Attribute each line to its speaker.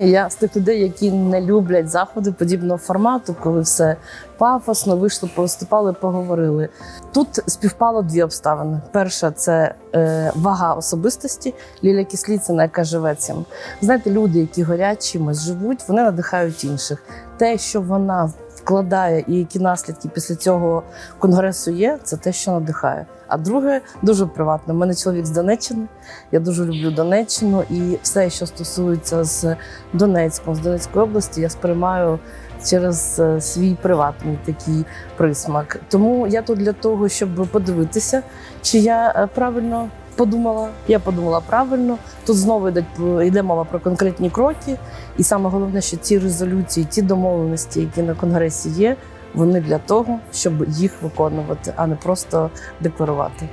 Speaker 1: Я з тих людей, які не люблять заходи подібного формату, коли все пафосно, вийшло, повиступали, поговорили. Тут співпало дві обставини. Перша це е, вага особистості Ліля Кисліцина, яка живе цим. Знаєте, люди, які горять чимось живуть, вони надихають інших. Те, що вона вкладає, і які наслідки після цього конгресу є, це те, що надихає. А друге дуже приватне. У мене чоловік з Донеччини. Я дуже люблю Донеччину, і все, що стосується з Донецьком, з Донецької області, я сприймаю через е, свій приватний такий присмак. Тому я тут для того, щоб подивитися, чи я е, правильно подумала. Я подумала правильно. Тут знову йде, йде мова про конкретні кроки, і саме головне, що ці резолюції, ті домовленості, які на конгресі є, вони для того, щоб їх виконувати, а не просто декларувати.